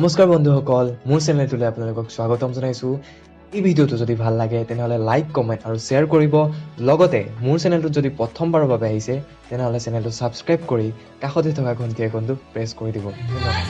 নমস্কাৰ বন্ধুসকল মোৰ চেনেলটোলৈ আপোনালোকক স্বাগতম জনাইছোঁ। এই ভিডিঅ'টো যদি ভাল লাগে তেনেহ'লে লাইক কমেণ্ট আৰু শ্বেয়াৰ কৰিব। লগতে মোৰ চেনেলটোত যদি প্ৰথমবাৰৰ বাবে আহিছে তেনেহ'লে চেনেলটো ছাবস্ক্ৰাইব কৰি কাষতে থকা ঘণ্টি আইকনটো প্ৰেছ কৰি দিব। ধন্যবাদ।